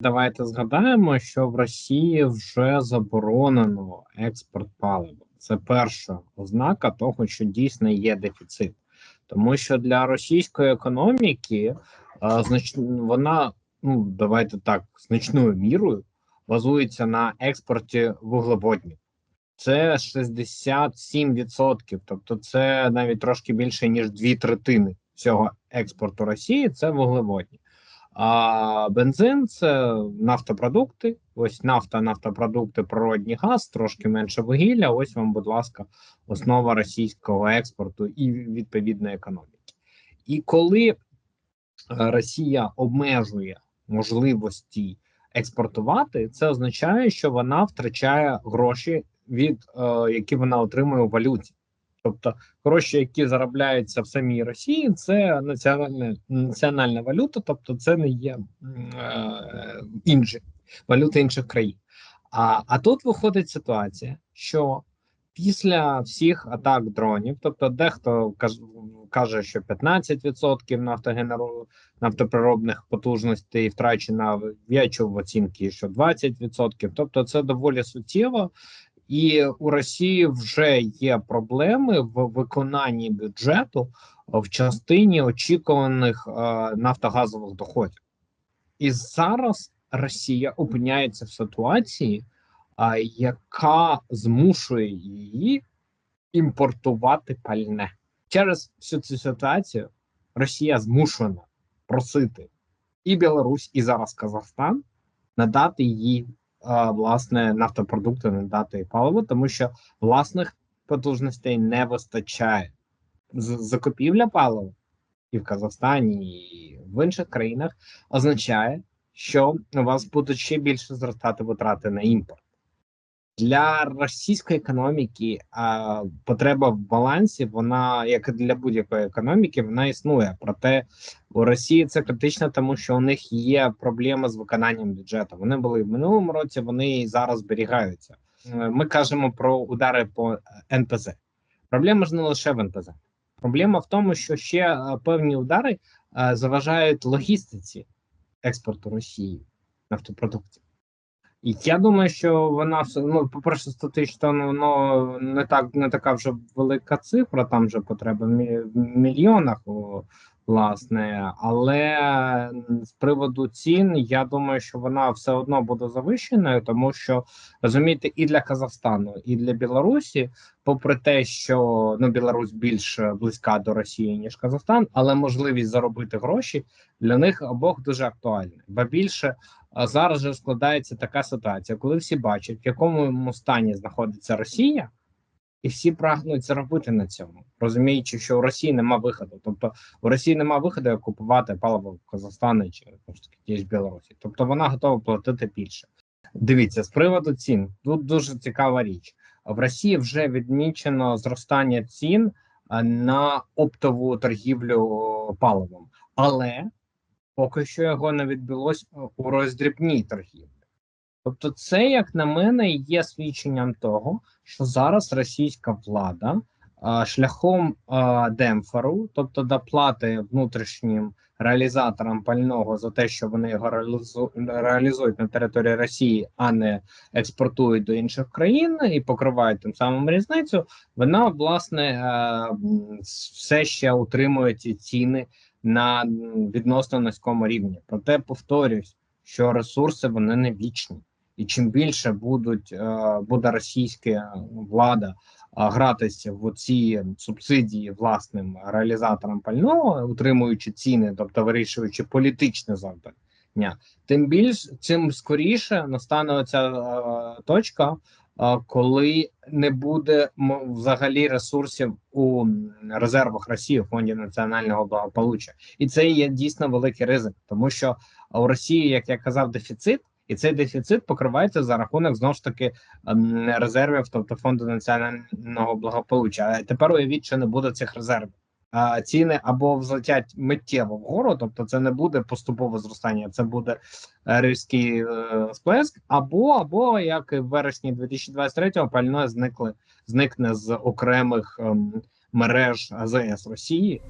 Давайте згадаємо, що в Росії вже заборонено експорт палива. Це перша ознака того, що дійсно є дефіцит, тому що для російської економіки а, вона ну давайте так значною мірою базується на експорті вуглеводнів. Це 67%, тобто це навіть трошки більше ніж дві третини всього експорту Росії. Це вуглеводні. А бензин це нафтопродукти. Ось нафта, нафтопродукти, природній газ, трошки менше вугілля. Ось вам, будь ласка, основа російського експорту і відповідної економіки. І коли е, Росія обмежує можливості експортувати, це означає, що вона втрачає гроші, від е, які вона отримує у валюті. Тобто гроші, які заробляються в самій Росії, це національна національна валюта, тобто це не є е, інші валюти інших країн. А а тут виходить ситуація, що після всіх атак дронів, тобто дехто каже, що 15% нафтогенеру нафтоприробних потужностей втрачено, я чув оцінки, що 20%, тобто це доволі суттєво. І у Росії вже є проблеми в виконанні бюджету в частині очікуваних е, нафтогазових доходів. І зараз Росія опиняється в ситуації, е, яка змушує її імпортувати пальне. Через всю цю ситуацію Росія змушена просити і Білорусь, і зараз Казахстан надати їй власне нафтопродукти надати паливо, тому що власних потужностей не вистачає. Закупівля палива і в Казахстані, і в інших країнах означає, що у вас будуть ще більше зростати витрати на імпорт. Для російської економіки а, потреба в балансі, вона як і для будь-якої економіки, вона існує. Проте у Росії це критично, тому що у них є проблеми з виконанням бюджету. Вони були в минулому році, вони і зараз зберігаються. Ми кажемо про удари по НПЗ. Проблема ж не лише в НПЗ. Проблема в тому, що ще певні удари заважають логістиці експорту Росії нафтопродуктів. Я думаю, що вона ну, по перше, статично ну не так не така вже велика цифра. Там вже потреба в мільйонах, власне. Але з приводу цін, я думаю, що вона все одно буде завищеною, тому що розумієте, і для Казахстану, і для Білорусі, попри те, що ну Білорусь більш близька до Росії ніж Казахстан, але можливість заробити гроші для них обох дуже актуальна, бо більше. Зараз же складається така ситуація, коли всі бачать, в якому стані знаходиться Росія, і всі прагнуть заробити на цьому, розуміючи, що у Росії нема виходу. Тобто у Росії нема виходу як купувати паливо в Казахстані чи ті ж Білорусі. Тобто вона готова платити більше. Дивіться, з приводу цін тут дуже цікава річ. В Росії вже відмічено зростання цін на оптову торгівлю паливом, але поки що його не відбулось у роздрібній торгівлі. Тобто, це, як на мене, є свідченням того, що зараз російська влада а, шляхом а, демпферу, тобто доплати внутрішнім реалізаторам пального за те, що вони його реалізу... реалізують на території Росії, а не експортують до інших країн і покривають тим самим різницю, вона власне а, все ще утримує ці ціни на відносно низькому рівні. Проте повторюсь, що ресурси вони не вічні, і чим більше будуть е, буде російська влада гратися в ці субсидії власним реалізаторам пального, утримуючи ціни, тобто вирішуючи політичне завдання, тим більш цим скоріше настане оця е, точка коли не буде взагалі ресурсів у резервах Росії у фонді національного благополуччя, і це є дійсно великий ризик, тому що у Росії, як я казав, дефіцит. І цей дефіцит покривається за рахунок знову ж таки резервів, тобто фонду національного благополуччя. А тепер уявіть, що не буде цих резервів ціни або взлетять миттєво вгору, тобто це не буде поступове зростання, це буде е, різкий е, сплеск, або або як і в вересні 2023-го пальне зникли зникне з окремих ем, мереж АЗС Росії.